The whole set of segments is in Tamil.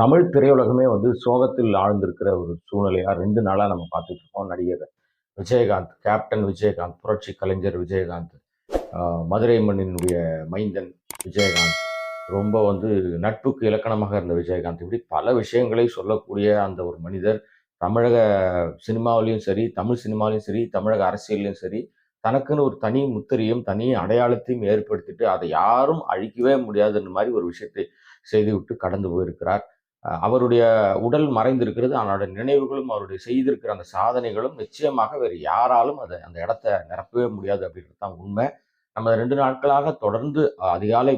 தமிழ் திரையுலகமே வந்து சோகத்தில் ஆழ்ந்திருக்கிற ஒரு சூழ்நிலையாக ரெண்டு நாளாக நம்ம பார்த்துட்டு இருக்கோம். நடிகர் விஜயகாந்த் கேப்டன் விஜயகாந்த் புரட்சி கலைஞர் விஜயகாந்த் மதுரை மண்ணினுடைய மைந்தன் விஜயகாந்த் ரொம்ப வந்து நட்புக்கு இலக்கணமாக இருந்த விஜயகாந்த். இப்படி பல விஷயங்களை சொல்லக்கூடிய அந்த ஒரு மனிதர் தமிழக சினிமாவிலையும் சரி தமிழ் சினிமாவிலையும் சரி தமிழக அரசியல்லையும் சரி தனக்குன்னு ஒரு தனி முத்திரையும் தனி அடையாளத்தையும் ஏற்படுத்திட்டு அதை யாரும் அழிக்கவே முடியாதுன்ற மாதிரி ஒரு விஷயத்தை செய்துவிட்டு கடந்து போயிருக்கிறார். அவருடைய உடல் மறைந்திருக்கிறது அவனுடைய நினைவுகளும் அவருடைய செய்திருக்கிற அந்த சாதனைகளும் நிச்சயமாக வேறு யாராலும் அதை அந்த இடத்த நிரப்பவே முடியாது அப்படின்றது தான் உண்மை. நம்ம ரெண்டு நாட்களாக தொடர்ந்து அதிகாலை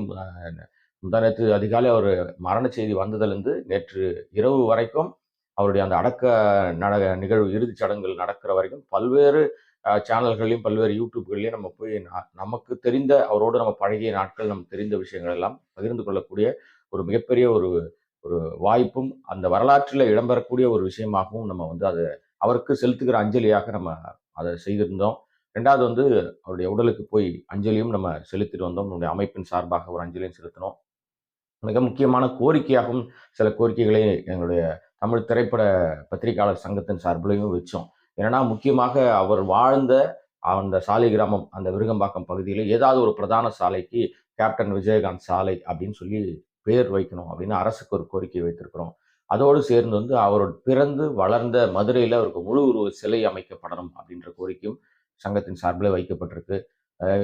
முந்தானத்து அதிகாலை அவர் மரண செய்தி வந்ததுலேருந்து நேற்று இரவு வரைக்கும் அவருடைய அந்த அடக்க நட நிகழ்வு இறுதிச் சடங்குகள் நடக்கிற வரைக்கும் பல்வேறு சேனல்கள்லையும் பல்வேறு யூடியூப்களையும் நம்ம போய் நமக்கு தெரிந்த அவரோடு நம்ம பழகிய நாட்கள் நமக்கு தெரிந்த விஷயங்கள் எல்லாம் பகிர்ந்து கொள்ளக்கூடிய ஒரு மிகப்பெரிய ஒரு ஒரு வாய்ப்பும் அந்த வரலாற்றில் இடம்பெறக்கூடிய ஒரு விஷயமாகவும் நம்ம வந்து அதை அவருக்கு செலுத்துகிற அஞ்சலியாக நம்ம அதை செய்திருந்தோம். ரெண்டாவது வந்து அவருடைய உடலுக்கு போய் அஞ்சலியும் நம்ம செலுத்திட்டு வந்தோம். நம்முடைய அமைப்பின் சார்பாக ஒரு அஞ்சலியும் செலுத்தினோம். மிக முக்கியமான கோரிக்கையாகவும் சில கோரிக்கைகளை எங்களுடைய தமிழ் திரைப்பட பத்திரிகையாளர் சங்கத்தின் சார்பிலையும் வச்சோம். ஏன்னா முக்கியமாக அவர் வாழ்ந்த அந்த சாலை கிராமம் அந்த விருகம்பாக்கம் பகுதியில் ஏதாவது ஒரு பிரதான சாலைக்கு கேப்டன் விஜயகாந்த் சாலை அப்படின்னு சொல்லி பேர் வைக்கணும் அப்படின்னு அரசுக்கு ஒரு கோரிக்கை வைத்திருக்கிறோம். அதோடு சேர்ந்து வந்து அவரோட பிறந்து வளர்ந்த மதுரையில் அவருக்கு முழு உருவ சிலை அமைக்கப்படணும் அப்படின்ற கோரிக்கையும் சங்கத்தின் சார்பில் வைக்கப்பட்டிருக்கு.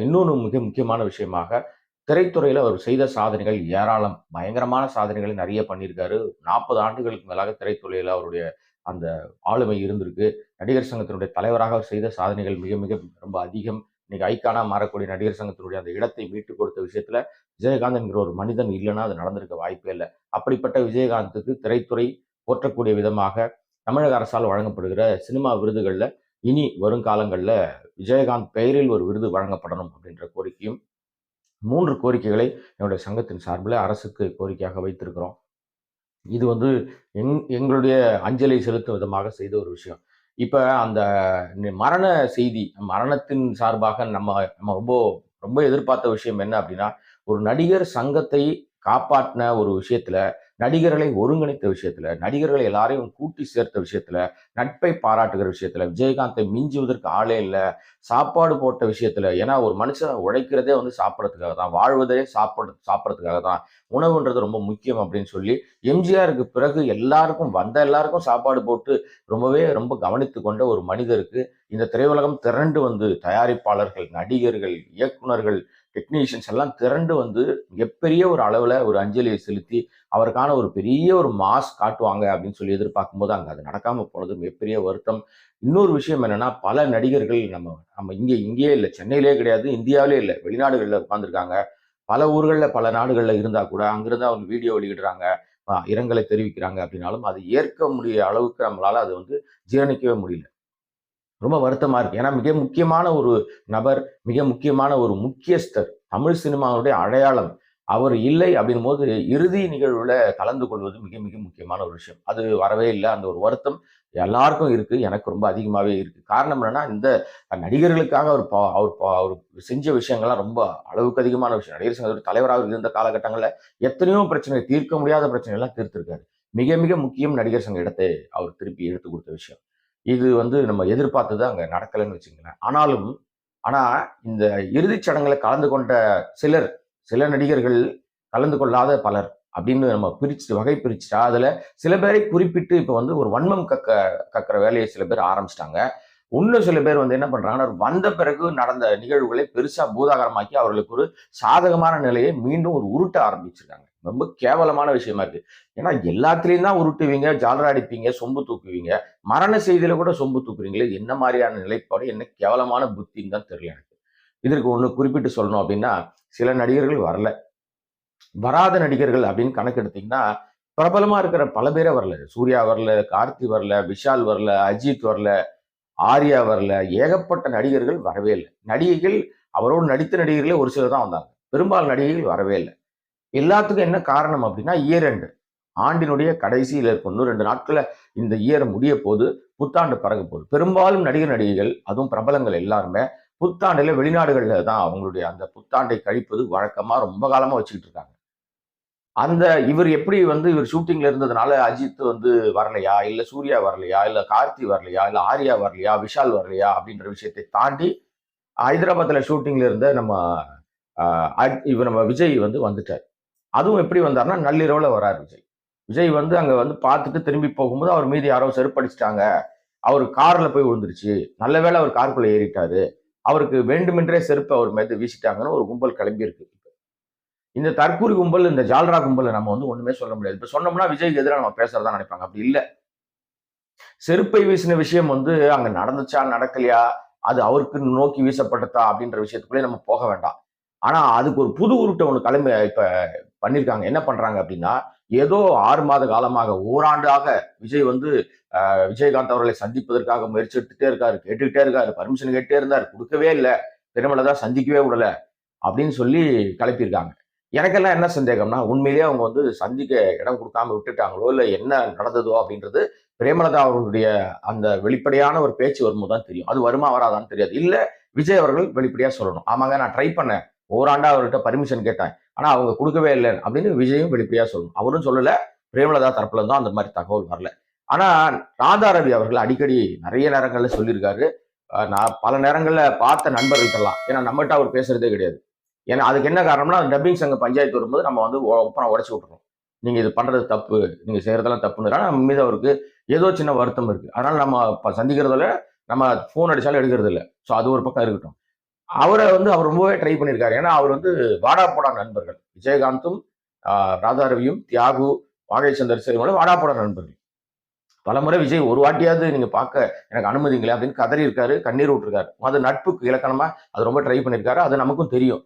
இன்னொன்று மிக முக்கியமான விஷயமாக திரைத்துறையில் அவர் செய்த சாதனைகள் ஏராளம். பயங்கரமான சாதனைகளை நிறைய பண்ணியிருக்காரு. நாற்பது ஆண்டுகளுக்கு மேலாக திரைத்துறையில் அவருடைய அந்த ஆளுமை இருந்திருக்கு. நடிகர் சங்கத்தினுடைய தலைவராக அவர் செய்த சாதனைகள் மிக மிக ரொம்ப அதிகம். இன்னைக்கு ஐக்கானா மாறக்கூடிய நடிகர் சங்கத்தினுடைய அந்த இடத்தை மீட்டு கொடுத்த விஷயத்துல விஜயகாந்த் என்கிற ஒரு மனிதன் இல்லைன்னா அது நடந்திருக்க வாய்ப்பே இல்லை. அப்படிப்பட்ட விஜயகாந்துக்கு திரைத்துறை போற்றக்கூடிய விதமாக தமிழக அரசால் வழங்கப்படுகிற சினிமா விருதுகளில் இனி வருங்காலங்களில் விஜயகாந்த் பெயரில் ஒரு விருது வழங்கப்படணும் அப்படின்ற கோரிக்கையும் மூன்று கோரிக்கைகளை என்னுடைய சங்கத்தின் சார்பில் அரசுக்கு கோரிக்கையாக வைத்திருக்கிறோம். இது வந்து எங் எங்களுடைய அஞ்சலி செலுத்தும் விதமாக செய்த ஒரு விஷயம். இப்போ அந்த மரண செய்தி மரணத்தின் சார்பாக நம்ம நம்ம ரொம்ப ரொம்ப எதிர்பார்த்த விஷயம் என்ன அப்படின்னா ஒரு நடிகர் சங்கத்தை காப்பாற்றின ஒரு விஷயத்துல நடிகர்களை ஒருங்கிணைத்த விஷயத்துல நடிகர்களை எல்லாரையும் கூட்டி சேர்த்த விஷயத்துல நட்பை பாராட்டுகிற விஷயத்துல விஜயகாந்தை மிஞ்சுவதற்கு ஆளே இல்லை சாப்பாடு போட்ட விஷயத்துல ஏன்னா ஒரு மனுஷன் உழைக்கிறதே வந்து சாப்பிட்றதுக்காக தான் வாழ்வதே சாப்பிட சாப்பிட்றதுக்காக தான் உணவுன்றது ரொம்ப முக்கியம் அப்படின்னு சொல்லி எம்ஜிஆருக்கு பிறகு எல்லாருக்கும் வந்த எல்லாருக்கும் சாப்பாடு போட்டு ரொம்பவே ரொம்ப கவனித்து கொண்ட ஒரு மனிதருக்கு இந்த திரையுலகம் திரண்டு வந்து தயாரிப்பாளர்கள் நடிகர்கள் இயக்குனர்கள் டெக்னீஷியன்ஸ் எல்லாம் திரண்டு வந்து மிகப்பெரிய ஒரு அளவில் ஒரு அஞ்சலியை செலுத்தி அவருக்கான ஒரு பெரிய ஒரு மாஸ் காட்டுவாங்க அப்படின்னு சொல்லி எதிர்பார்க்கும் போது அங்கே அது நடக்காமல் போனது மிகப்பெரிய வருத்தம். இன்னொரு விஷயம் என்னென்னா பல நடிகர்கள் நம்ம நம்ம இங்கே இங்கேயே இல்லை சென்னையிலே கிடையாது இந்தியாவிலே இல்லை வெளிநாடுகளில் உட்காந்துருக்காங்க பல ஊர்களில் பல நாடுகளில் இருந்தால் கூட அங்கிருந்து அவங்க வீடியோ வெளியிடுறாங்க. இரங்கலை தெரிவிக்கிறாங்க அப்படின்னாலும் அது ஏற்க முடிய அளவுக்கு நம்மளால் அது வந்து ஜீரணிக்கவே முடியல. ரொம்ப வருத்தமாக இருக்குது ஏன்னா மிக முக்கியமான ஒரு நபர் மிக முக்கியமான ஒரு முக்கியஸ்தர் தமிழ் சினிமாவுடைய அடையாளம் அவர் இல்லை அப்படின் போது இறுதி நிகழ்வில் கலந்து கொள்வது மிக மிக முக்கியமான ஒரு விஷயம். அது வரவே இல்லை. அந்த ஒரு வருத்தம் எல்லாருக்கும் இருக்கு. எனக்கு ரொம்ப அதிகமாகவே இருக்கு. காரணம் என்னன்னா இந்த நடிகர்களுக்காக அவர் பா- அவர் பா- அவர் செஞ்ச விஷயங்கள்லாம் ரொம்ப அளவுக்கு அதிகமான விஷயம். நடிகர் சங்கத்துடைய தலைவராக இருந்த காலகட்டங்களில் எத்தனையோ பிரச்சனை தீர்க்க முடியாத பிரச்சனை எல்லாம் தீர்த்திருக்காரு. மிக மிக முக்கியம் நடிகர் சங்க இடத்தை அவர் திருப்பி எடுத்து கொடுத்த விஷயம். இது வந்து நம்ம எதிர்பார்த்தது அங்கே நடக்கலைன்னு வச்சுங்களேன் ஆனாலும் ஆனால் இந்த இறுதிச் சடங்குல கலந்து கொண்ட சிலர் சில நடிகர்கள் கலந்து கொள்ளாத பலர் அப்படின்னு நம்ம பிரிச்சு வகை பிரிச்சுட்டா அதில் சில பேரை குறிப்பிட்டு இப்போ வந்து ஒரு வன்மம் கக்க கக்கிற வேலையை சில பேர் ஆரம்பிச்சிட்டாங்க. இன்னும் சில பேர் வந்து என்ன பண்ணுறாங்கன்னா வந்த பிறகு நடந்த நிகழ்வுகளை பெருசாக பூதாகரமாக்கி அவர்களுக்கு ஒரு சாதகமான நிலையை மீண்டும் ஒரு உருட்ட ஆரம்பிச்சிருக்காங்க. ரொம்ப கேவலமான விஷயமா இருக்கு. ஏன்னா எல்லாத்துலேயும் தான் உருட்டுவீங்க ஜாலரா அடிப்பீங்க சொம்பு தூக்குவீங்க. மரண செய்தியில கூட சொம்பு தூக்குறீங்களே என்ன மாதிரியான நிலைப்பாடு என்ன கேவலமான புத்தின்னு தான் தெரியல எனக்கு. இதற்கு ஒன்று குறிப்பிட்டு சொல்லணும் அப்படின்னா சில நடிகர்கள் வரல. வராத நடிகர்கள் அப்படின்னு கணக்கு எடுத்தீங்கன்னா பிரபலமா இருக்கிற பல பேரே வரல. சூர்யா வரல கார்த்தி வரல விஷால் வரல அஜித் வரல ஆர்யா வரல. ஏகப்பட்ட நடிகர்கள் வரவே இல்லை. நடிகைகள் அவரோடு நடித்த நடிகர்களே ஒரு சிலர் தான் வந்தாங்க. பெரும்பாலும் நடிகைகள் வரவே இல்லை. எல்லாத்துக்கும் என்ன காரணம் அப்படின்னா இயர் எண்டு ஆண்டினுடைய கடைசியில் இருக்கும் இன்னும் ரெண்டு நாட்களில் இந்த இயர் முடிய போது புத்தாண்டு பறக்க போகுது. பெரும்பாலும் நடிகர் நடிகைகள் அதுவும் பிரபலங்கள் எல்லாருமே புத்தாண்டில் வெளிநாடுகளில் தான் அவங்களுடைய அந்த புத்தாண்டை கழிப்பது வழக்கமாக ரொம்ப காலமாக வச்சுக்கிட்டு இருக்காங்க. அந்த இவர் எப்படி வந்து இவர் ஷூட்டிங்ல இருந்ததுனால அஜித் வந்து வரலையா? இல்லை சூர்யா வரலையா? இல்லை கார்த்தி வரலையா? இல்லை ஆர்யா வரலையா? விஷால் வரலையா? அப்படின்ற விஷயத்தை தாண்டி ஹைதராபாத்தில் ஷூட்டிங்ல இருந்த நம்ம இவர் நம்ம விஜய் வந்து வந்துட்டார். அதுவும் எப்படி வந்தாருன்னா நள்ளிரவில் வராரு விஜய். விஜய் வந்து அங்கே வந்து பார்த்துட்டு திரும்பி போகும்போது அவர் மீதி யாரோ செருப்படிச்சிட்டாங்க. அவர் கார்ல போய் விழுந்துருச்சு. நல்ல வேளை அவர் காருக்குள்ளே ஏறிட்டாரு. அவருக்கு வேண்டுமென்றே செருப்பு அவர் மீது வீசிட்டாங்கன்னு ஒரு கும்பல் கிளம்பி இருக்கு இந்த தற்கூரி கும்பல் இந்த ஜால்ரா கும்பலை நம்ம வந்து ஒண்ணுமே சொல்ல முடியாது. இப்போ சொன்னோம்னா விஜய்க்கு எதிராக நம்ம பேசுறதா நினைப்பாங்க. அப்படி இல்லை. செருப்பை வீசின விஷயம் வந்து அங்க நடந்துச்சா நடக்கலையா? அது அவருக்கு நோக்கி வீசப்பட்டதா அப்படின்ற விஷயத்துக்குள்ளே நம்ம போக வேண்டாம். ஆனால் அதுக்கு ஒரு புது உருட்டை ஒன்று கிளம்பி இப்போ பண்ணியிருக்காங்க என்ன பண்ணுறாங்க அப்படின்னா ஏதோ ஆறு மாத காலமாக ஓராண்டாக விஜய் வந்து விஜயகாந்த் அவர்களை சந்திப்பதற்காக முயற்சி எடுத்துகிட்டே இருக்காரு கேட்டுக்கிட்டே இருக்காரு பர்மிஷன் கேட்டே இருந்தார் கொடுக்கவே இல்லை திருமலை சந்திக்கவே விடலை அப்படின்னு சொல்லி கிளப்பியிருக்காங்க. எனக்கெல்லாம் என்ன சந்தேகம்னா உண்மையிலேயே அவங்க வந்து சந்திக்க இடம் கொடுக்காம விட்டுட்டாங்களோ இல்லை என்ன நடந்ததோ அப்படின்றது பிரேமலதா அவர்களுடைய அந்த வெளிப்படையான ஒரு பேச்சு வரும்போது தான் தெரியும். அது வருமா வராதான்னு தெரியாது. இல்லை விஜய் அவர்கள் வெளிப்படையாக சொல்லணும். ஆமாங்க நான் ட்ரை பண்ணேன். ஓராண்டா அவர்கிட்ட பர்மிஷன் கேட்டேன் ஆனால் அவங்க கொடுக்கவே இல்லை அப்படின்னு விஜயும் வெளிப்படையாக சொல்லணும். அவரும் சொல்லலை பிரேமலதா தரப்புல இருந்தோம் அந்த மாதிரி தகவல் வரல. ஆனால் ராதா ரவி அவர்கள் அடிக்கடி நிறைய நேரங்களில் சொல்லியிருக்காரு. நான் பல நேரங்களில் பார்த்த நண்பர்கள்ட்டெல்லாம் ஏன்னா நம்மகிட்ட அவர் பேசுறதே கிடையாது. ஏன்னா அதுக்கு என்ன காரணம்னா டப்பிங் சங்க பஞ்சாயத்து வரும்போது நம்ம வந்து ஒப்பனை உடச்சி விட்டுறோம். நீங்கள் இது பண்ணுறது தப்பு நீங்கள் செய்கிறதெல்லாம் தப்புன்னு நம்ம மீது அவருக்கு ஏதோ சின்ன வருத்தம் இருக்குது அதனால் நம்ம இப்போ சந்திக்கிறதில் நம்ம ஃபோன் அடித்தாலும் எடுக்கிறது இல்லை ஸோ அது ஒரு பக்கம் இருக்கட்டும். அவரை வந்து அவர் ரொம்பவே ட்ரை பண்ணியிருக்காரு. ஏன்னா அவர் வந்து வாடா போடா நண்பர்கள். விஜயகாந்தும் ஆஹ், ராதாரவியும் தியாகு வாகை சந்தர் சேருமோட வாடா போடா நண்பர்கள். பலமுறை விஜய் ஒரு வாட்டியாவது நீங்க பார்க்க எனக்கு அனுமதிங்களே அப்படின்னு கதறி இருக்காரு கண்ணீர் விட்டுருக்காரு. அது நட்புக்கு இலக்கணமா அது ரொம்ப ட்ரை பண்ணியிருக்காரு அது நமக்கும் தெரியும்.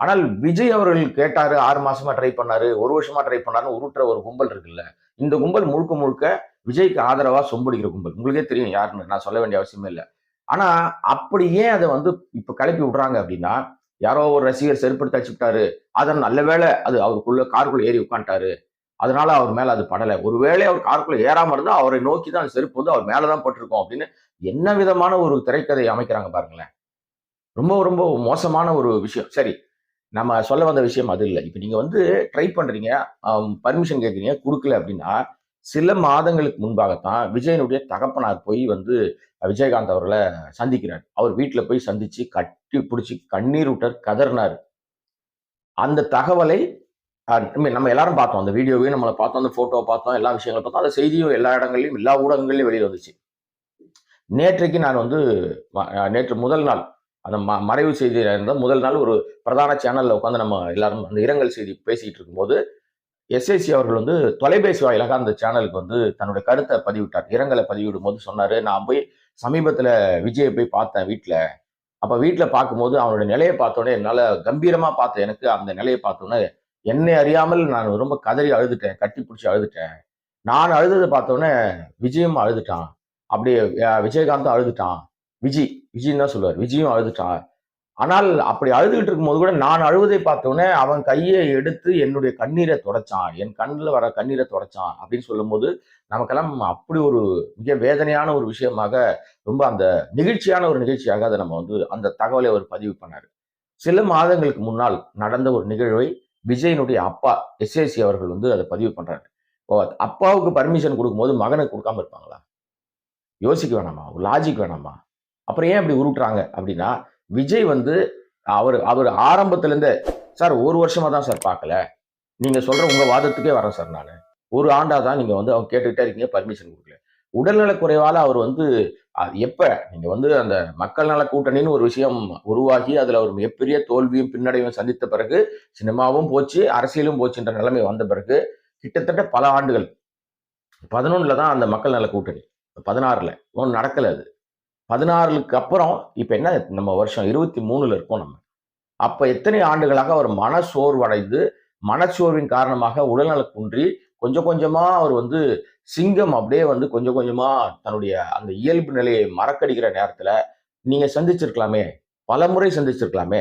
ஆனால் விஜய் அவர்கள் கேட்டாரு ஆறு மாசமா ட்ரை பண்ணாரு ஒரு வருஷமா ட்ரை பண்ணாருன்னு உருட்டுற ஒரு கும்பல் இருக்குல்ல. இந்த கும்பல் முழுக்க முழுக்க விஜய்க்கு ஆதரவா சொம்பிடிக்கிற கும்பல். உங்களுக்கே தெரியும் யாருன்னு நான் சொல்ல வேண்டிய அவசியமே இல்லை. ஆனா அப்படி ஏன் அதை வந்து இப்ப கிளப்பி விடுறாங்க அப்படின்னா யாரோ ஒரு ரசிகர் செருப்படுத்தி அடிச்சுட்டாரு அதன் நல்ல வேளை அது அவருக்குள்ள காருக்குள்ள ஏறி உட்காந்துட்டாரு. அதனால அவர் மேல அது படலை. ஒருவேளை அவர் காருக்குள்ள ஏறாம இருந்தா அவரை நோக்கி தான் அந்த செருப்பு வந்து அவர் மேலதான் பட்டிருக்கோம் அப்படின்னு என்ன விதமான ஒரு திரைக்கதை அமைக்கிறாங்க பாருங்களேன். ரொம்ப ரொம்ப மோசமான ஒரு விஷயம். சரி நம்ம சொல்ல வந்த விஷயம் அது இல்லை. இப்போ நீங்க வந்து ட்ரை பண்றீங்க பர்மிஷன் கேட்குறீங்க கொடுக்கல அப்படின்னா சில மாதங்களுக்கு முன்பாகத்தான் விஜயனுடைய தகப்பனார் போய் வந்து விஜயகாந்த் அவர்களை சந்திக்கிறார். அவர் வீட்டில் போய் சந்திச்சு கட்டி பிடிச்சி கண்ணீர் விட்டார் கதறினார். அந்த தகவலை நம்ம- எல்லாரும் பார்த்தோம். அந்த வீடியோவையும் நம்மளை பார்த்தோம். அந்த ஃபோட்டோவை பார்த்தோம். எல்லா விஷயங்களும் பார்த்தோம். அந்த செய்தியும் எல்லா இடங்கள்லையும் எல்லா ஊடகங்கள்லையும் வெளியே வந்துச்சு. நேற்றைக்கு நான் வந்து நேற்று முதல் நாள் அந்த ம மறைவு செய்தியில் இருந்த முதல் நாள் ஒரு பிரதான சேனலில் உட்காந்து நம்ம எல்லாரும் அந்த இரங்கல் செய்தி பேசிக்கிட்டு இருக்கும்போது எஸ்ஐசி அவர்கள் வந்து தொலைபேசி வாயிலாக அந்த சேனலுக்கு வந்து தன்னுடைய கருத்தை பதிவிட்டார். இரங்கலை பதிவிடும் போது சொன்னார் நான் போய் சமீபத்தில் விஜயை போய் பார்த்தேன் வீட்டில் அப்போ வீட்டில் பார்க்கும்போது அவனுடைய நிலையை பார்த்தோன்னே என்னால் கம்பீரமாக பார்த்தேன் எனக்கு அந்த நிலையை பார்த்தோன்னே என்னை அறியாமல் நான் ரொம்ப கதறி அழுதுட்டேன் கட்டி பிடிச்சி அழுதுட்டேன். நான் அழுததை பார்த்தோன்னே விஜயும் அழுதுட்டான். அப்படியே விஜயகாந்தும் அழுதுட்டான். விஜி விஜின்னு தான் சொல்லுவார். விஜயும் அழுதுட்டான். ஆனால் அப்படி அழுதுகிட்டு இருக்கும்போது கூட நான் அழுவதை பார்த்தோன்னே அவன் கையை எடுத்து என்னுடைய கண்ணீரை தொடச்சான் என் கண்ணில் வர கண்ணீரை தொடச்சான் அப்படின்னு சொல்லும்போது நமக்கெல்லாம் அப்படி ஒரு மிக வேதனையான ஒரு விஷயமாக ரொம்ப அந்த நிகழ்ச்சியான ஒரு நிகழ்ச்சியாக அதை நம்ம வந்து அந்த தகவலை அவர் பதிவு பண்ணார். சில மாதங்களுக்கு முன்னால் நடந்த ஒரு நிகழ்வை விஜயனுடைய அப்பா எஸ்ஏசி அவர்கள் வந்து அதை பதிவு பண்றாரு. ஓ அப்பாவுக்கு பர்மிஷன் கொடுக்கும்போது மகனுக்கு கொடுக்காம இருப்பாங்களா? யோசிக்க வேணாமா? ஒரு லாஜிக் வேணாமா? அப்புறம் ஏன் அப்படி உருட்டுறாங்க அப்படின்னா விஜய் வந்து அவர் அவர் ஆரம்பத்துலேருந்தே சார் ஒரு வருஷமாக தான் சார் பார்க்கல. நீங்கள் சொல்கிற உங்கள் வாதத்துக்கே வரேன் சார் நான். ஒரு ஆண்டாக தான் நீங்கள் வந்து அவங்க கேட்டுக்கிட்டே இருக்கீங்க பர்மிஷன் கொடுக்கல. உடல்நலக் குறைவால் அவர் வந்து எப்போ? நீங்கள் வந்து அந்த மக்கள் நல கூட்டணின்னு ஒரு விஷயம் உருவாகி அதில் ஒரு மிகப்பெரிய தோல்வியும் பின்னடைவும் சந்தித்த பிறகு சினிமாவும் போச்சு அரசியலும் போச்சுன்ற நிலைமை வந்த பிறகு கிட்டத்தட்ட பல ஆண்டுகள் பதினொன்றில் தான் அந்த மக்கள் நல கூட்டணி பதினாறில் ஒன்றும் நடக்கலை அது. பதினாறுக்கு அப்புறம் இப்போ என்ன நம்ம வருஷம் இருபத்தி மூணுல இருக்கோம் நம்ம. அப்போ எத்தனை ஆண்டுகளாக அவர் மனச்சோர்வடைந்து மனச்சோர்வின் காரணமாக உடல்நலக்குன்றி கொஞ்சம் கொஞ்சமாக அவர் வந்து சிங்கம் அப்படியே வந்து கொஞ்சம் கொஞ்சமாக தன்னுடைய அந்த இயல்பு நிலையை மறக்கடிக்கிற நேரத்தில் நீங்கள் சந்திச்சிருக்கலாமே பல முறை சந்திச்சிருக்கலாமே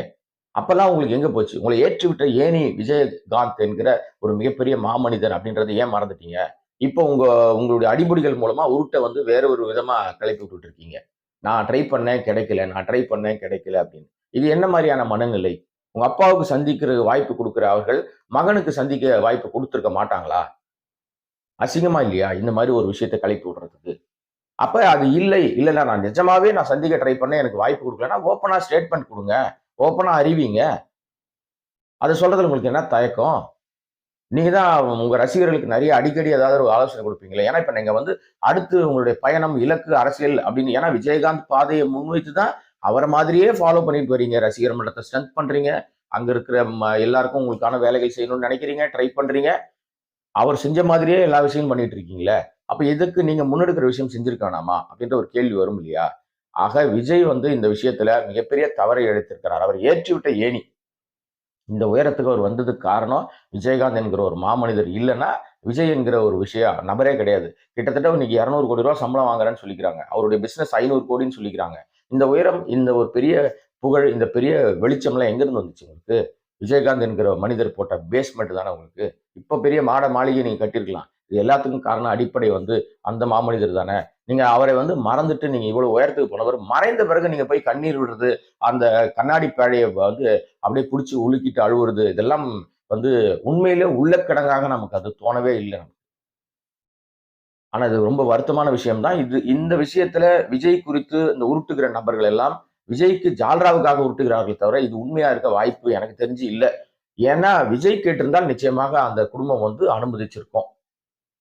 அப்பெல்லாம் உங்களுக்கு எங்கே போச்சு? உங்களை ஏற்றிவிட்ட ஏனி விஜயகாந்த் என்கிற ஒரு மிகப்பெரிய மாமனிதன் அப்படின்றத ஏன் மறந்துட்டீங்க? இப்போ உங்கள் உங்களுடைய அடிப்படைகள் மூலமாக உருட்டை வந்து வேற ஒரு விதமாக கிளப்பி விட்டுட்டு இருக்கீங்க. நான் ட்ரை பண்ணேன் கிடைக்கல. நான் ட்ரை பண்ணேன் கிடைக்கல அப்படின்னு. இது என்ன மாதிரியான மனநிலை? உங்க அப்பாவுக்கு சந்திக்கிற வாய்ப்பு கொடுக்குற அவர்கள் மகனுக்கு சந்திக்க வாய்ப்பு கொடுத்துருக்க மாட்டாங்களா? அசிங்கமா இல்லையா? இந்த மாதிரி ஒரு விஷயத்தை கலைப்பு விடுறதுக்கு. அப்ப அது இல்லை. இல்லைன்னா நான் நிஜமாவே நான் சந்திக்க ட்ரை பண்ண எனக்கு வாய்ப்பு கொடுக்கலன்னா ஓப்பனா ஸ்டேட்மெண்ட் கொடுங்க. ஓப்பனா அறிவிங்க. அதை சொல்றதுல உங்களுக்கு என்ன தயக்கம்? நீங்கள் தான் உங்கள் ரசிகர்களுக்கு நிறைய அடிக்கடி ஏதாவது ஒரு ஆலோசனை கொடுப்பீங்களே? ஏன்னா இப்போ நீங்கள் வந்து அடுத்து உங்களுடைய பயணம் இலக்கு அரசியல் அப்படின்னு ஏன்னா விஜயகாந்த் பாதையை முன்வைத்து தான் அவரை மாதிரியே ஃபாலோ பண்ணிட்டு வரீங்க ரசிகர் மன்றத்தை ஸ்ட்ரென்த் பண்ணுறீங்க அங்கே இருக்கிற ம- எல்லாருக்கும் உங்களுக்கான வேலைகள் செய்யணும்னு நினைக்கிறீங்க ட்ரை பண்ணுறீங்க அவர் செஞ்ச மாதிரியே எல்லா விஷயமும் பண்ணிட்டு இருக்கீங்களே? அப்போ எதுக்கு நீங்கள் முன்னெடுக்கிற விஷயம் செஞ்சுருக்கானாமா அப்படின்ற ஒரு கேள்வி வரும் இல்லையா? ஆக விஜய் வந்து இந்த விஷயத்துல மிகப்பெரிய தவறை எடுத்திருக்கிறார். அவர் ஏற்றிவிட்ட ஏணி. இந்த உயரத்துக்கு அவர் வந்ததுக்கு காரணம் விஜயகாந்த் என்கிற ஒரு மாமனிதர் இல்லைன்னா விஜய் என்கிற ஒரு விஷயம் நபரே கிடையாது. கிட்டத்தட்ட இன்னைக்கு இரநூறு கோடி ரூபா சம்பளம் வாங்குறேன்னு சொல்லிக்கிறாங்க. அவருடைய பிசினஸ் ஐநூறு கோடின்னு சொல்லிக்கிறாங்க. இந்த உயரம் இந்த ஒரு பெரிய புகழ் இந்த பெரிய வெளிச்சம்லாம் எங்கிருந்து வந்துச்சு உங்களுக்கு? விஜயகாந்த் என்கிற மனிதர் போட்ட பேஸ்மெண்ட் தானே உங்களுக்கு? இப்போ பெரிய மாட மாளிகை நீங்கள் கட்டியிருக்கலாம். இது எல்லாத்துக்கும் காரணம் அடிப்படை வந்து அந்த மாமனிதர் தானே. நீங்க அவரை வந்து மறந்துட்டு நீங்க இவ்வளவு உயரத்துக்கு போனவர் மறைந்த பிறகு நீங்க போய் கண்ணீர் விடுறது அந்த கண்ணாடி பேழையை வந்து அப்படியே பிடிச்சி உலுக்கிட்டு அழுவுறது இதெல்லாம் வந்து உண்மையிலே உள்ளக்கிடங்காக நமக்கு அது தோணவே இல்லை ஆனா இது ரொம்ப வருத்தமான விஷயம் தான் இது இந்த விஷயத்துல விஜய் குறித்து இந்த உருட்டுகிற நபர்கள் எல்லாம் விஜய்க்கு ஜால்ராவுக்காக உருட்டுகிறார்கள் தவிர இது உண்மையா இருக்க வாய்ப்பு எனக்கு தெரிஞ்சு இல்லை. ஏன்னா விஜய் கேட்டிருந்தால் நிச்சயமாக அந்த குடும்பம் வந்து அனுமதிச்சிருக்கும்.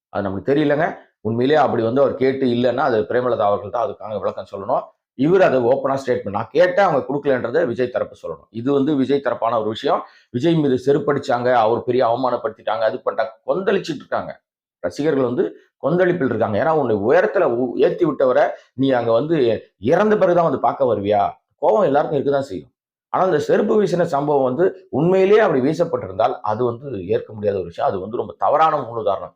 அது நமக்கு தெரியலங்க. உண்மையிலேயே அப்படி வந்து அவர் கேட்டு இல்லைன்னா அது பிரேமலதா அவர்கள் தான் அதுக்காக விளக்கம் சொல்லணும். இவர் அதை ஓப்பனாக ஸ்டேட்மெண்ட் நான் கேட்டேன் அவங்க கொடுக்கலன்றதை விஜய் தரப்பு சொல்லணும். இது வந்து விஜய் தரப்பான ஒரு விஷயம். விஜய் மீது செருப்படிச்சாங்க அவர் பெரிய அவமானப்படுத்திட்டாங்க அது பண்ணிட்டாங்க கொந்தளிச்சிட்டு இருக்காங்க. ரசிகர்கள் வந்து கொந்தளிப்பில் இருக்காங்க. ஏன்னா உன்னை உயரத்துல உ- விட்டவரை நீ அங்கே வந்து இறந்த பிறகுதான் வந்து பார்க்க வருவியா? கோபம் எல்லாருக்கும் இருக்க தான் செய்யும். ஆனால் இந்த செருப்பு வீசின சம்பவம் வந்து உண்மையிலேயே அப்படி வீசப்பட்டிருந்தால் அது வந்து ஏற்க முடியாத ஒரு விஷயம். அது வந்து ரொம்ப தவறான முன்னுதாரணம்.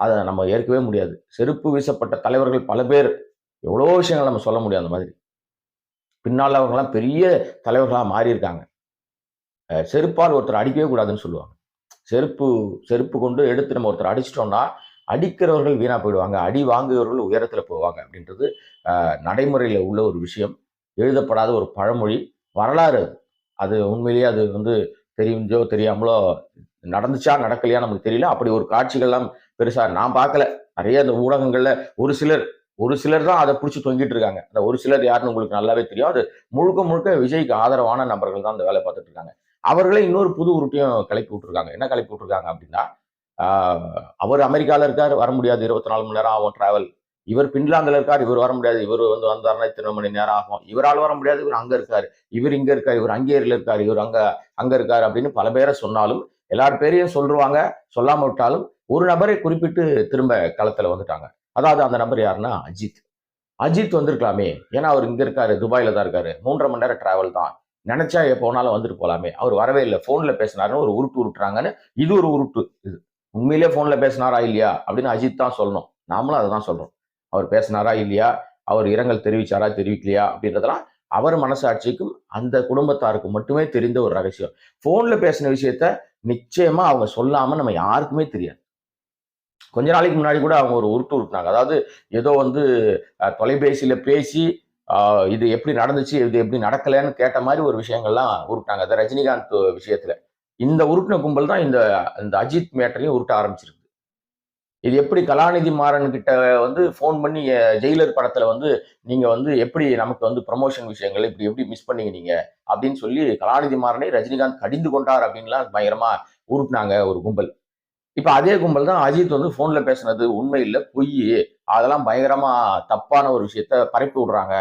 அதை நம்ம ஏற்கவே முடியாது. செருப்பு வீசப்பட்ட தலைவர்கள் பல பேர் எவ்வளோ விஷயங்கள் நம்ம சொல்ல முடியும் அந்த மாதிரி. பின்னால் அவங்களாம் பெரிய தலைவர்களாக மாறியிருக்காங்க. செருப்பால் ஒருத்தர் அடிக்கவே கூடாதுன்னு சொல்லுவாங்க. செருப்பு செருப்பு கொண்டு எடுத்து நம்ம ஒருத்தர் அடிச்சிட்டோம்னா அடிக்கிறவர்கள் வீணாக போயிடுவாங்க. அடி வாங்குகிறவர்கள் உயரத்தில் போவாங்க அப்படின்றது நடைமுறையில் உள்ள ஒரு விஷயம். எழுதப்படாத ஒரு பழமொழி. வரலாறு அது. அது உண்மையிலேயே அது வந்து தெரிஞ்சோ தெரியாமலோ நடந்துச்சா நடக்கலையா நமக்கு தெரியல. அப்படி ஒரு காட்சிகள்லாம் பெருசா நான் பார்க்கல. நிறைய அந்த ஊடகங்கள்ல ஒரு சிலர் ஒரு சிலர் தான் அதை பிடிச்சி தொங்கிட்டு இருக்காங்க. அந்த ஒரு சிலர் யாருன்னு உங்களுக்கு நல்லாவே தெரியும் அது முழுக்க முழுக்க விஜய்க்கு ஆதரவான நபர்கள் தான் அந்த வேலை பார்த்துட்டு இருக்காங்க. அவர்களே இன்னொரு புது உருட்டையும் கிளப்பி விட்டுருக்காங்க. என்ன கிளப்பி விட்டுருக்காங்க அப்படின்னா ஆஹ், அவர் அமெரிக்கால இருக்கார் வர முடியாது. இருபத்தி நாலு மணி நேரம் ஆகும் டிராவல் இவர் பின்லாந்துல இருக்கார் இவர் வர முடியாது. இவர் வந்து வந்தாருன்னா இத்தனை மணி நேரம் ஆகும். இவரால் வர முடியாது இவர் அங்க இருக்கார். இவர் இங்க இருக்கார் இவர் அங்கேரியில் இருக்கார் இவர் அங்க அங்க இருக்கார் அப்படின்னு பல பேரை சொன்னாலும் எல்லார் பேரையும் சொல்லுவாங்க. சொல்லாம விட்டாலும் ஒரு நபரை குறிப்பிட்டு திரும்ப களத்துல வந்துட்டாங்க. அதாவது அந்த நபர் யாருன்னா அஜித். அஜித் வந்திருக்கலாமே. ஏன்னா அவர் இங்க இருக்காரு துபாயில் தான் இருக்காரு. மூன்றரை மணி நேரம் டிராவல் தான். நினைச்சா எப்போனாலும் வந்துட்டு போகலாமே அவர் வரவே இல்லை. ஃபோனில் பேசினாருன்னு ஒரு உருட்டு உருட்டுறாங்கன்னு இது ஒரு உருட்டு. இது உண்மையிலேயே போன்ல பேசினாரா இல்லையா? அப்படின்னு அஜித் தான் சொல்லணும். நாமளும் அதை தான் சொல்றோம் அவர் பேசினாரா இல்லையா? அவர் இரங்கல் தெரிவிச்சாரா தெரிவிக்கலையா? அப்படின்றதெல்லாம் அவர் மனசாட்சிக்கும் அந்த குடும்பத்தாருக்கு மட்டுமே தெரிந்த ஒரு ரகசியம். ஃபோனில் பேசின விஷயத்த நிச்சயமா அவங்க சொல்லாம நம்ம யாருக்குமே தெரியாது. கொஞ்ச நாளைக்கு முன்னாடி கூட அவங்க ஒரு உருட்டு உருட்டினாங்க. அதாவது ஏதோ வந்து தொலைபேசியில் பேசி இது எப்படி நடந்துச்சு இது எப்படி நடக்கலைன்னு கேட்ட மாதிரி ஒரு விஷயங்கள்லாம் உருட்டாங்க அந்த ரஜினிகாந்த் விஷயத்தில். இந்த உருட்டின கும்பல் தான் இந்த இந்த அஜித் மேட்டரையும் உருட்ட ஆரம்பிச்சிருக்கு இது எப்படி கலாநிதி மாறன் கிட்ட வந்து ஃபோன் பண்ணி ஜெயிலர் படத்துல வந்து நீங்க வந்து எப்படி நமக்கு வந்து ப்ரமோஷன் விஷயங்கள் இப்படி எப்படி மிஸ் பண்ணீங்க நீங்க? அப்படின்னு சொல்லி கலாநிதி மாறனை ரஜினிகாந்த் கடிந்து கொண்டார் அப்படின்லாம் பயங்கரமா உருட்டினாங்க ஒரு கும்பல். இப்போ அதே கும்பல் தான் அஜித் வந்து ஃபோனில் பேசுனது. உண்மை இல்லை பொய் அதெல்லாம் பயங்கரமாக தப்பான ஒரு விஷயத்த பரப்பி விடுறாங்க.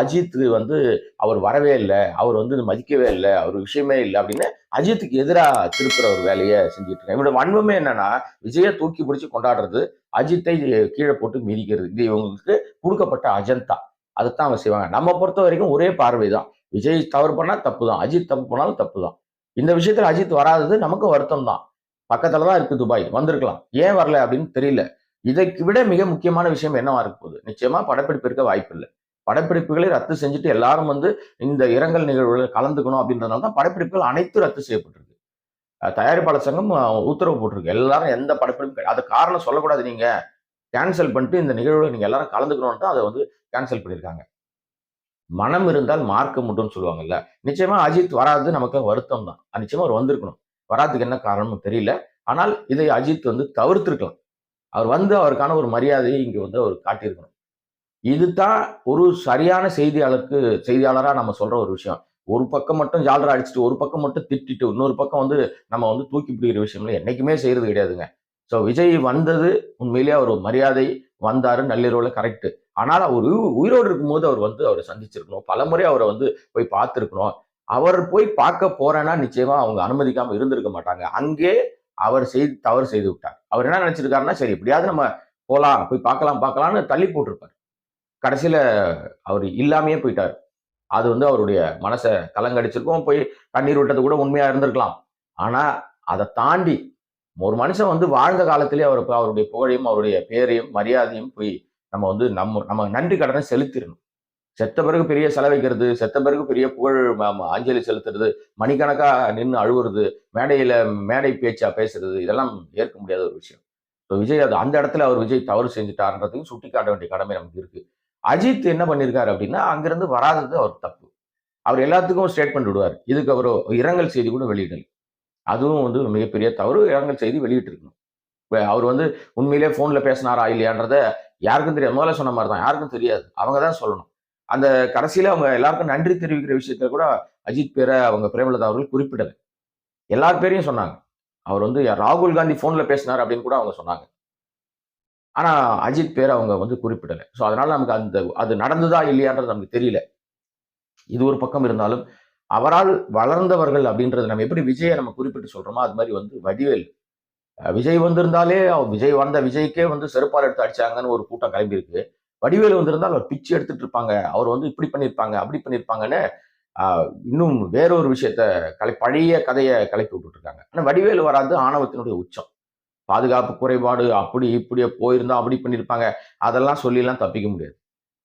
அஜித் வந்து அவர் வரவே இல்லை அவர் வந்து மதிக்கவே இல்லை அவர் விஷயமே இல்லை அப்படின்னு அஜித்துக்கு எதிராக திருப்புற ஒரு வேலையை செஞ்சுட்டு இருக்காங்க. இவரோட வன்மமே என்னன்னா விஜயை தூக்கி பிடிச்சி கொண்டாடுறது அஜித்தை கீழே போட்டு மிதிக்கிறது. இது இவங்களுக்கு கொடுக்கப்பட்ட அஜந்தா. அதைத்தான் அவங்க செய்வாங்க. நம்ம பொறுத்த வரைக்கும் ஒரே பார்வை தான். விஜய் தவறு பண்ணால் தப்பு தான். அஜித் தப்பு பண்ணாலும் தப்பு தான். இந்த விஷயத்தில் அஜித் வராதது நமக்கு வருத்தம் தான். பக்கத்துல தான் இருக்கு துபாய். வந்திருக்கலாம். ஏன் வரல அப்படின்னு தெரியல. இதை விட மிக முக்கியமான விஷயம் என்னவா இருக்க போகுது? நிச்சயமா படப்பிடிப்பு இருக்க வாய்ப்பு இல்லை. படப்பிடிப்புகளை ரத்து செஞ்சுட்டு எல்லாரும் வந்து இந்த இரங்கல் நிகழ்வுகளில் கலந்துக்கணும் அப்படின்றதுனால தான் படப்பிடிப்புகள் அனைத்தும் ரத்து செய்யப்பட்டிருக்கு. தயாரிப்பாளர் சங்கம் உத்தரவு போட்டிருக்கு. எல்லாரும் எந்த படப்பிடிப்பு அது காரணம் சொல்லக்கூடாது நீங்க. கேன்சல் பண்ணிட்டு இந்த நிகழ்வுல நீங்க எல்லாரும் கலந்துக்கணும்னு தான் அதை வந்து கேன்சல் பண்ணியிருக்காங்க. மனம் இருந்தால் மார்க்க முட்டும்னு சொல்லுவாங்கல்ல. நிச்சயமா அஜித் வராது நமக்கு வருத்தம் தான் நிச்சயமா அவர் வந்திருக்கணும். வராதுக்கு என்ன காரணமும் தெரியல. ஆனால் இதை அஜித் வந்து தவிர்த்திருக்கலாம். அவர் வந்து அவருக்கான ஒரு மரியாதையை இங்க வந்து அவர் காட்டியிருக்கணும். இதுதான் ஒரு சரியான செய்தியாளருக்கு செய்தியாளராக நம்ம சொல்ற ஒரு விஷயம். ஒரு பக்கம் மட்டும் ஜாலரா அடிச்சுட்டு ஒரு பக்கம் மட்டும் திட்டிட்டு இன்னொரு பக்கம் வந்து நம்ம வந்து தூக்கி பிடிக்கிற விஷயம்ல என்னைக்குமே செய்யறது கிடையாதுங்க. ஸோ விஜய் வந்தது உண்மையிலேயே அவர் மரியாதை வந்தாரு நள்ளிரவுல கரெக்ட் ஆனால் அவர் உயிரோடு இருக்கும்போது அவர் வந்து அவரை சந்திச்சிருக்கணும். பலமுறை அவரை வந்து போய் பார்த்துருக்கணும். அவர் போய் பார்க்க போறேன்னா நிச்சயமா அவங்க அனுமதிக்காம இருந்திருக்க மாட்டாங்க. அங்கே அவர் செய்து தவறு செய்து விட்டார். அவர் என்ன நினைச்சிருக்காருன்னா சரி எப்படியாவது நம்ம போகலாம் போய் பார்க்கலாம் பார்க்கலாம்னு தள்ளி போட்டிருப்பார். கடைசியில அவர் இல்லாமையே போயிட்டார். அது வந்து அவருடைய மனசை கலங்கடிச்சிருக்கும் போய் கண்ணீர் விட்டது கூட உண்மையா இருந்திருக்கலாம். ஆனா அதை தாண்டி ஒரு மனுஷன் வந்து வாழ்ந்த காலத்திலே அவருக்கு அவருடைய புகழையும் அவருடைய பேரையும் மரியாதையும் போய் நம்ம வந்து நம்ம நம்ம நன்றி கடனை செலுத்திடணும் செத்த பிறகு பெரிய செலவைக்கிறது செத்த பிறகு பெரிய புகழ் ம- அஞ்சலி செலுத்துறது மணிக்கணக்கா நின்று அழுவுறது மேடையில் மேடை பேச்சா பேசுறது இதெல்லாம் ஏற்க முடியாத ஒரு விஷயம். ஸோ விஜய் அது அந்த இடத்துல அவர் விஜய் தவறு செஞ்சுட்டார்ன்றதையும் சுட்டி காட்ட வேண்டிய கடமை நமக்கு இருக்கு. அஜித் என்ன பண்ணியிருக்காரு அப்படின்னா அங்கிருந்து வராதது அவர் தப்பு. அவர் எல்லாத்துக்கும் ஸ்டேட்மெண்ட் விடுவார். இதுக்கு அவர் இரங்கல் செய்தி கூட வெளியிடல. அதுவும் வந்து மிகப்பெரிய தவறு இரங்கல் செய்தி வெளியிட்டிருக்கணும். இப்போ அவர் வந்து உண்மையிலே ஃபோன்ல பேசினாரா இல்லையான்றத யாருக்கும் தெரியாது. முதல்ல சொன்ன மாதிரி தான் யாருக்கும் தெரியாது. அவங்க தான் சொல்லணும். அந்த கடைசியில அவங்க எல்லாருக்கும் நன்றி தெரிவிக்கிற விஷயத்துல கூட அஜித் பேரை அவங்க பிரேமலதா அவர்கள் குறிப்பிடலை. எல்லார் பேரையும் சொன்னாங்க. அவர் வந்து ராகுல் காந்தி ஃபோனில் பேசினார் அப்படின்னு கூட அவங்க சொன்னாங்க. ஆனால் அஜித் பேரை அவங்க வந்து குறிப்பிடலை. ஸோ அதனால் நமக்கு அந்த அது நடந்ததா இல்லையான்றது நமக்கு தெரியல. இது ஒரு பக்கம் இருந்தாலும் அவரால் வளர்ந்தவர்கள் அப்படின்றது நம்ம எப்படி விஜயை நம்ம குறிப்பிட்டு சொல்கிறோமோ அது மாதிரி வந்து வடிவேல். விஜய் வந்திருந்தாலே விஜய் வந்த விஜய்க்கே வந்து செருப்பால் எடுத்து அடிச்சாங்கன்னு ஒரு கூட்டம் கிளம்பியிருக்கு. வடிவேலு வந்திருந்தால் அவர் பிச்சு எடுத்துட்டு இருப்பாங்க. அவர் வந்து இப்படி பண்ணியிருப்பாங்க அப்படி பண்ணியிருப்பாங்கன்னு ஆஹ் இன்னும் வேறொரு விஷயத்த கலை பழைய கதையை கலப்பி விட்டுட்டு இருக்காங்க ஆனால் வடிவேலு வராது ஆணவத்தினுடைய உச்சம். பாதுகாப்பு குறைபாடு அப்படி இப்படியே போயிருந்தா அப்படி பண்ணியிருப்பாங்க அதெல்லாம் சொல்லிலாம் தப்பிக்க முடியாது.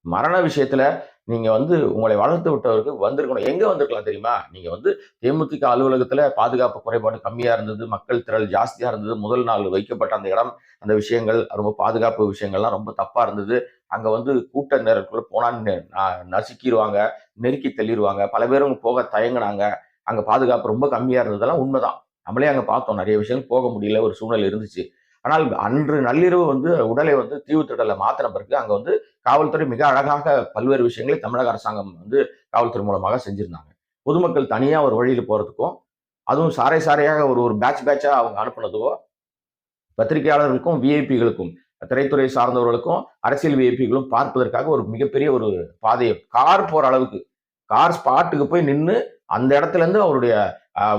மரண விஷயத்துல நீங்கள் வந்து உங்களை வளர்த்து விட்டவருக்கு வந்திருக்கணும். எங்கே வந்திருக்கலாம் தெரியுமா? நீங்கள் வந்து தேமுதிக அலுவலகத்தில் பாதுகாப்பு குறைபாடு கம்மியாக இருந்தது மக்கள் திரள் ஜாஸ்தியாக இருந்தது முதல் நாள் வைக்கப்பட்ட அந்த இடம் அந்த விஷயங்கள் ரொம்ப பாதுகாப்பு விஷயங்கள்லாம் ரொம்ப தப்பாக இருந்தது. அங்கே வந்து கூட்ட நேரத்துக்குள்ளே போனால் நெ- ந- நசுக்கிடுவாங்க நெருக்கி தள்ளிடுவாங்க பல பேரும் போக தயங்கினாங்க. அங்கே பாதுகாப்பு ரொம்ப கம்மியாக இருந்ததெல்லாம் உண்மைதான். நம்மளே அங்கே பார்த்தோம். நிறைய விஷயங்கள் போக முடியல ஒரு சூழ்நிலை இருந்துச்சு. ஆனால் அன்று நள்ளிரவு வந்து உடலை வந்து தீவுத்திடல மாத்தின பிறகு அங்க வந்து காவல்துறை மிக அழகாக பல்வேறு விஷயங்களை தமிழக அரசாங்கம் வந்து காவல்துறை மூலமாக செஞ்சிருந்தாங்க. பொதுமக்கள் தனியா ஒரு வழியில் போறதுக்கும் அதுவும் சாறை சாரையாக ஒரு ஒரு பேட்ச் பேட்சா அவங்க அனுப்புனதுக்கோ பத்திரிகையாளர்களுக்கும் விஐபிகளுக்கும் திரைத்துறை சார்ந்தவர்களுக்கும் அரசியல் விஐபிகளும் பார்ப்பதற்காக ஒரு மிகப்பெரிய ஒரு பாதையை கார் போற அளவுக்கு கார் ஸ்பாட்டுக்கு போய் நின்று அந்த இடத்துல இருந்து அவருடைய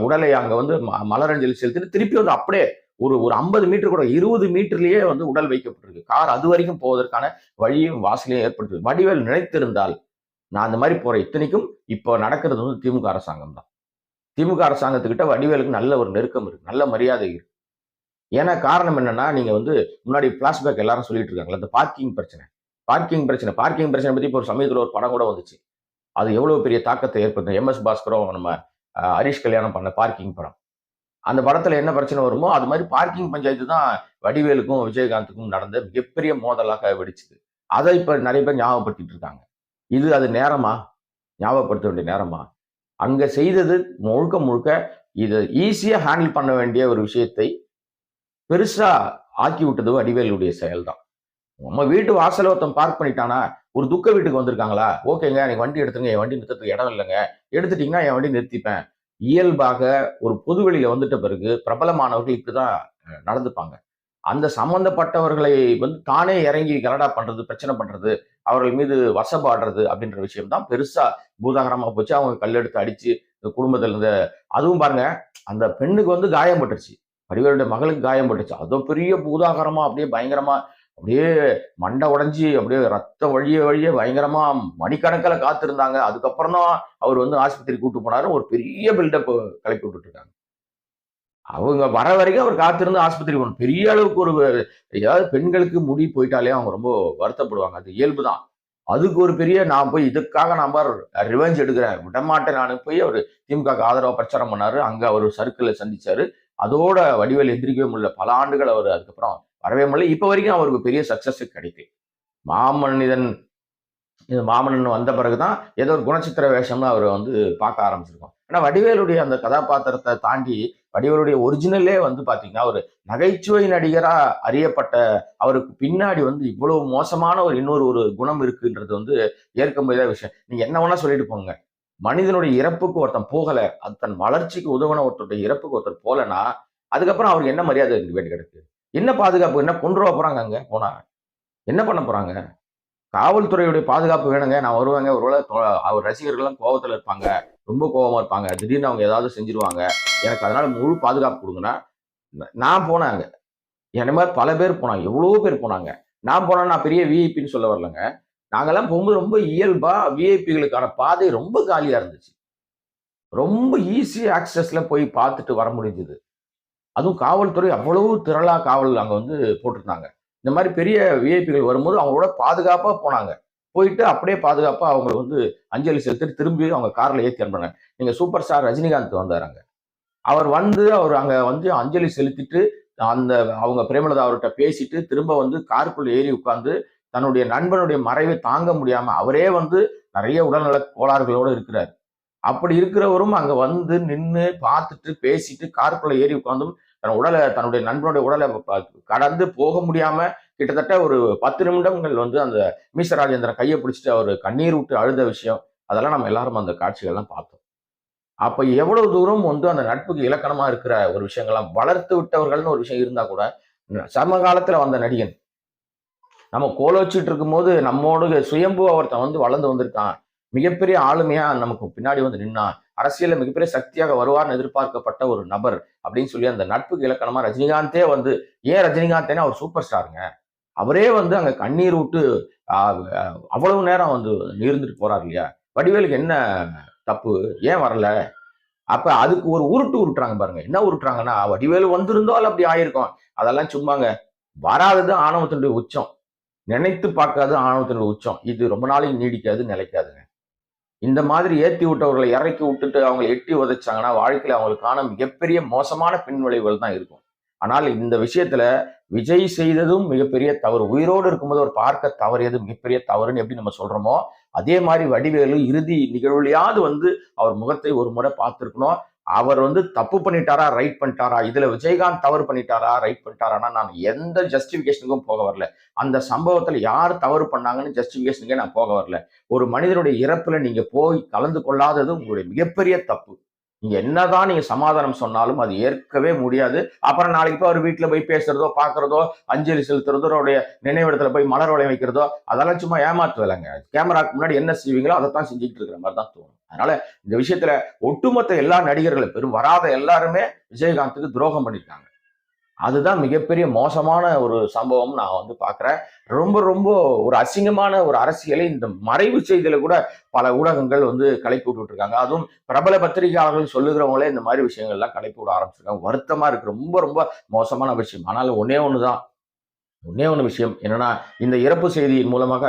உடலை அங்க வந்து ம- மலரஞ்சலி செலுத்திட்டு திருப்பி வந்து அப்படியே ஒரு ஒரு ஐம்பது மீட்டர் கூட இருபது மீட்டர்லயே வந்து உடல் வைக்கப்பட்டிருக்கு. கார் அது வரைக்கும் போவதற்கான வழியும் வாசலையும் ஏற்படுத்தி வடிவேல் நினைத்திருந்தால் நான் அந்த மாதிரி போற இத்தனைக்கும் இப்போ நடக்கிறது வந்து திமுக அரசாங்கம் தான். திமுக அரசாங்கத்துக்கிட்ட வடிவேலுக்கு நல்ல ஒரு நெருக்கம் இருக்கு. நல்ல மரியாதை இருக்கு. ஏன்னா காரணம் என்னன்னா நீங்க வந்து முன்னாடி பிளாஷ்பேக் எல்லாரும் சொல்லிட்டு இருக்காங்களா அந்த பார்க்கிங் பிரச்சனை. பார்க்கிங் பிரச்சனை. பார்க்கிங் பிரச்சனை பத்தி இப்போ ஒரு சமயத்தில் ஒரு படம் கூட வந்துச்சு. அது எவ்வளவு பெரிய தாக்கத்தை ஏற்படுத்தும்? எம் எஸ் பாஸ்கரும் நம்ம ஹரிஷ் கல்யாணம் பண்ண பார்க்கிங் படம். அந்த படத்துல என்ன பிரச்சனை வருமோ அது மாதிரி பார்க்கிங் பஞ்சாயத்து தான் வடிவேலுக்கும் விஜயகாந்துக்கும் நடந்த மிகப்பெரிய மோதலாக வெடிச்சுது. அதை இப்ப நிறைய பேர் ஞாபகப்படுத்திட்டு இருக்காங்க. இது அது நேரமா? ஞாபகப்படுத்த வேண்டிய நேரமா? அங்க செய்தது முழுக்க முழுக்க இதை ஈஸியா ஹேண்டில் பண்ண வேண்டிய ஒரு விஷயத்தை பெருசா ஆக்கி விட்டது வடிவேலுடைய செயல்தான். நம்ம வீட்டு வாசல ஒருத்தன் பார்க் பண்ணிட்டானா? ஒரு துக்க வீட்டுக்கு வந்திருக்காங்களா? ஓகேங்க எனக்கு வண்டி எடுத்துங்க என் வண்டி நிறுத்தத்துக்கு இடம் இல்லைங்க. எடுத்துட்டீங்கன்னா என் வண்டி நிறுத்திப்பேன். இயல்பாக ஒரு பொதுவெளியில வந்துட்ட பிறகு பிரபலமானவர்கள் இப்படிதான் தான் நடந்துப்பாங்க. அந்த சம்பந்தப்பட்டவர்களை வந்து தானே இறங்கி கலடா பண்றது பிரச்சனை பண்றது அவர்கள் மீது வசப்பாடுறது அப்படின்ற விஷயம் தான் பெருசா பூதாகரமா போச்சு. அவங்க கல்லெடுத்து அடிச்சு இந்த குடும்பத்துல இருந்த அதுவும் பாருங்க அந்த பெண்ணுக்கு வந்து காயம் பட்டுருச்சு. வடிவேலுடைய மகளுக்கு காயம் பட்டுச்சு அதுவும் பெரிய பூதாகரமா அப்படியே பயங்கரமா அப்படியே மண்டை உடஞ்சி அப்படியே ரத்தம் வழிய வழிய பயங்கரமா மணிக்கணக்கில் காத்திருந்தாங்க. அதுக்கப்புறம் தான் அவர் வந்து ஆஸ்பத்திரி கூட்டு போனாரு. ஒரு பெரிய பில்டப் கலப்பி விட்டுட்டு இருக்காங்க அவங்க வர வரைக்கும் அவர் காத்திருந்து ஆஸ்பத்திரி போகணும். பெரிய அளவுக்கு ஒரு ஏதாவது பெண்களுக்கு முடி போயிட்டாலே அவங்க ரொம்ப வருத்தப்படுவாங்க. அது இயல்பு தான். அதுக்கு ஒரு பெரிய நான் போய் இதுக்காக நான் பார் ரிவெஞ்ச் எடுக்கிறேன். விடமாட்டேன் நான் போய் அவர் திமுக ஆதரவாக பிரச்சாரம் பண்ணாரு. அங்கே அவர் சர்க்கிளை சந்திச்சாரு. அதோட வடிவேல் எந்திரிக்கவே முடியல. பல ஆண்டுகள் அவர் அதுக்கப்புறம் வரவே முடியல. இப்போ வரைக்கும் அவருக்கு பெரிய சக்சஸ் கிடைக்கல. மாமனிதன் இது மாமன்னன் வந்த பிறகுதான் ஏதோ ஒரு குணச்சித்திர வேஷம்னு அவர் வந்து பார்க்க ஆரம்பிச்சிருக்கோம். ஆனா வடிவேலுடைய அந்த கதாபாத்திரத்தை தாண்டி வடிவேலுடைய ஒரிஜினலே வந்து பாத்தீங்கன்னா ஒரு நகைச்சுவை நடிகரா அறியப்பட்ட அவருக்கு பின்னாடி வந்து இவ்வளவு மோசமான ஒரு இன்னொரு ஒரு குணம் இருக்குன்றது வந்து ஏற்க முடியாத விஷயம். நீங்க என்ன வேணா சொல்லிட்டு போங்க. மனிதனுடைய இறப்புக்கு ஒருத்தன் போகலை அது தன் வளர்ச்சிக்கு உதவின ஒருத்தருடைய இறப்புக்கு ஒருத்தர் போகலைன்னா அதுக்கப்புறம் அவருக்கு என்ன மரியாதை வேண்டி கிடக்கு? என்ன பாதுகாப்பு என்ன கொண்டு போகிறாங்க போறாங்க அங்க? போனா என்ன பண்ண போறாங்க? காவல்துறையுடைய பாதுகாப்பு வேணுங்க நான் வருவேங்க. ஒருவேளை அவர் ரசிகர்கள்லாம் கோவத்துல இருப்பாங்க ரொம்ப கோவமா இருப்பாங்க. திடீர்னு அவங்க ஏதாவது செஞ்சிருவாங்க. எனக்கு அதனால முழு பாதுகாப்பு கொடுங்கன்னா நான் போனேன் அங்கே. என்ன மாதிரி பல பேர் போனாங்க எவ்வளவோ பேர் போனாங்க. நான் போனால் நான் பெரிய விஐபின்னு சொல்ல வரலங்க. நாங்கெல்லாம் போகும்போது ரொம்ப இயல்பா விஐபிகளுக்கான பாதை ரொம்ப காலியா இருந்துச்சு. ரொம்ப ஈஸி ஆக்சஸ்ல போய் பார்த்துட்டு வர முடிஞ்சது. அதுவும் காவல்துறை அவ்வளவு திரளா காவல் அங்கே வந்து போட்டிருந்தாங்க. இந்த மாதிரி பெரிய விஐபிகள் வரும்போது அவங்களோட பாதுகாப்பாக போனாங்க. போயிட்டு அப்படியே பாதுகாப்பாக அவங்க வந்து அஞ்சலி செலுத்திட்டு திரும்பி அவங்க காரில் ஏற்றி அனுப்புறாங்க நீங்கள் சூப்பர் ஸ்டார் ரஜினிகாந்த் வந்தாருங்க அவர் வந்து அவர் அங்கே வந்து அஞ்சலி செலுத்திட்டு அந்த அவங்க பிரேமலதா அவர்கிட்ட பேசிட்டு திரும்ப வந்து காருக்குள்ள ஏறி உட்கார்ந்து தன்னுடைய நண்பனுடைய மறைவை தாங்க முடியாம அவரே வந்து நிறைய உடல்நல கோளாறுகளோடு இருக்கிறார். அப்படி இருக்கிறவரும் அங்க வந்து நின்று பார்த்துட்டு பேசிட்டு காருக்குள்ள ஏறி உட்காந்தும் தன் உடலை தன்னுடைய நண்பனுடைய உடலை கடந்து போக முடியாம கிட்டத்தட்ட ஒரு பத்து நிமிடங்கள் வந்து அந்த மீச ராஜேந்திரன் கையை பிடிச்சிட்டு அவர் கண்ணீர் விட்டு அழுத விஷயம் அதெல்லாம் நம்ம எல்லாரும் அந்த காட்சிகள்லாம் பார்த்தோம். அப்ப எவ்வளவு தூரம் வந்து அந்த நட்புக்கு இலக்கணமா இருக்கிற ஒரு விஷயங்கள்லாம் வளர்த்து விட்டவர்கள்னு ஒரு விஷயம் இருந்தா கூட சமகாலத்துல வந்த நடிகன் நம்ம கோல வச்சுட்டு இருக்கும்போது நம்மோடு சுயம்பு ஒருத்தன் வந்து வளர்ந்து வந்திருக்கான் மிகப்பெரிய ஆளுமையா நமக்கு பின்னாடி வந்து நின்னா அரசியல மிகப்பெரிய சக்தியாக வருவார்னு எதிர்பார்க்கப்பட்ட ஒரு நபர் அப்படின்னு சொல்லி அந்த நட்புக்கு இலக்கணமா ரஜினிகாந்தே வந்து ஏன் ரஜினிகாந்தேனா அவர் சூப்பர் ஸ்டாருங்க அவரே வந்து அங்க கண்ணீர் விட்டு அவ்வளவு நேரம் வந்து இருந்துட்டு போறாரு இல்லையா? வடிவேலுக்கு என்ன தப்பு? ஏன் வரல? அப்ப அதுக்கு ஒரு உருட்டு உருட்டுறாங்க பாருங்க. என்ன உருட்டுறாங்கன்னா வடிவேலு வந்திருந்தால் அப்படி ஆயிருக்கும். அதெல்லாம் சும்மாங்க. வராதது ஆணவத்தினுடைய உச்சம். நினைத்து பார்க்காத ஆணவத்தினுடைய உச்சம். இது ரொம்ப நாளைக்கு நீடிக்காது நிலைக்காதுங்க இந்த மாதிரி ஏற்றி விட்டவர்களை இறக்கி விட்டுட்டு அவங்களை எட்டி உதைச்சாங்கன்னா வாழ்க்கையில அவங்களுக்கான மிகப்பெரிய மோசமான பின்விளைவுகள் தான் இருக்கும். ஆனால் இந்த விஷயத்துல விஜய் செய்ததும் மிகப்பெரிய தவறு உயிரோடு இருக்கும்போது அவர் பார்க்க தவறியது மிகப்பெரிய தவறுன்னு எப்படி நம்ம சொல்றோமோ அதே மாதிரி வடிவேலு இறுதி நிகழ்வுலையாவது வந்து அவர் முகத்தை ஒரு முறை பார்த்துருக்கணும். அவர் வந்து தப்பு பண்ணிட்டாரா ரைட் பண்ணிட்டாரா இதுல விஜயகாந்த் தவறு பண்ணிட்டாரா ரைட் பண்ணிட்டாரானா நான் எந்த ஜஸ்டிபிகேஷனுக்கும் போக வரல. அந்த சம்பவத்துல யார் தவறு பண்ணாங்கன்னு ஜஸ்டிபிகேஷனுக்கே நான் போக வரல. ஒரு மனிதனுடைய இறப்புல நீங்க போய் கலந்து கொள்ளாதது உங்களுடைய மிகப்பெரிய தப்பு. நீங்க என்னதான் நீங்க சமாதானம் சொன்னாலும் அது ஏற்கவே முடியாது. அப்புறம் நாளைக்கு போய் அவர் வீட்டுல போய் பேசுறதோ பாக்குறதோ அஞ்சலி செலுத்துறதோ அவருடைய நினைவிடத்துல போய் மலர் வளையம் வைக்கிறதோ அதெல்லாம் சும்மா ஏமாத்து வேலைங்க கேமராக்கு முன்னாடி என்ன செய்வீங்களோ அதைத்தான் செஞ்சுட்டு இருக்கிற மாதிரி தான் தோணும். அதனால இந்த விஷயத்துல ஒட்டுமொத்த எல்லா நடிகர்களும் பெரும் வராத எல்லாருமே விஜயகாந்துக்கு துரோகம் பண்ணிருக்காங்க அதுதான் மிகப்பெரிய மோசமான ஒரு சம்பவம் நான் வந்து பார்க்குறேன். ரொம்ப ரொம்ப ஒரு அசிங்கமான ஒரு அரசியலை இந்த மறைவு செய்தியில கூட பல ஊடகங்கள் வந்து கலைப்பு விட்டுட்டு இருக்காங்க அதுவும் பிரபல பத்திரிகையாளர்கள் சொல்லுகிறவங்களே இந்த மாதிரி விஷயங்கள்லாம் கலைப்பு விட ஆரம்பிச்சிருக்காங்க. வருத்தமாக இருக்குது ரொம்ப ரொம்ப மோசமான விஷயம். ஆனாலும் ஒன்னே தான் ஒன்னே ஒன்று விஷயம் என்னன்னா இந்த இறப்பு செய்தியின் மூலமாக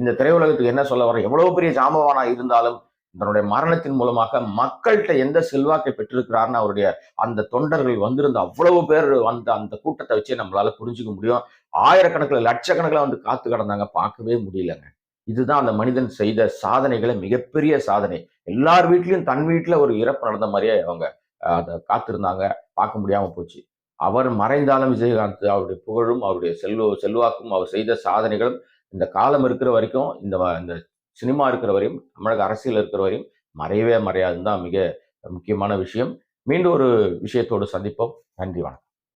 இந்த திரையுலகத்துக்கு என்ன சொல்ல வர எவ்வளோ பெரிய ஜாமவானா இருந்தாலும் தன்னுடைய மரணத்தின் மூலமாக மக்கள்கிட்ட எந்த செல்வாக்கை பெற்றிருக்கிறார்னு அவருடைய அந்த தொண்டர்கள் வந்திருந்த அவ்வளவு பேர் வந்த அந்த கூட்டத்தை வச்சு நம்மளால புரிஞ்சுக்க முடியும். ஆயிரக்கணக்கில் லட்சக்கணக்கில் வந்து காத்து கிடந்தாங்க. பார்க்கவே முடியலங்க. இதுதான் அந்த மனிதன் செய்த சாதனைகளை மிகப்பெரிய சாதனை. எல்லார் வீட்லயும் தன் வீட்டில் ஒரு இறப்பு நடந்த மாதிரியே அவங்க அதை காத்திருந்தாங்க. பார்க்க முடியாம போச்சு. அவர் மறைந்தாலும் விஜயகாந்த் அவருடைய புகழும் அவருடைய செல்வ செல்வாக்கும் அவர் செய்த சாதனைகளும் இந்த காலம் இருக்கிற வரைக்கும் இந்த வ- இந்த சினிமா இருக்கிற வரையும் தமிழக அரசியல் இருக்கிற வரையும் மறையவே மறையாதுன்னு தான் மிக முக்கியமான விஷயம். மீண்டும் ஒரு விஷயத்தோடு சந்திப்போம். நன்றி வணக்கம்.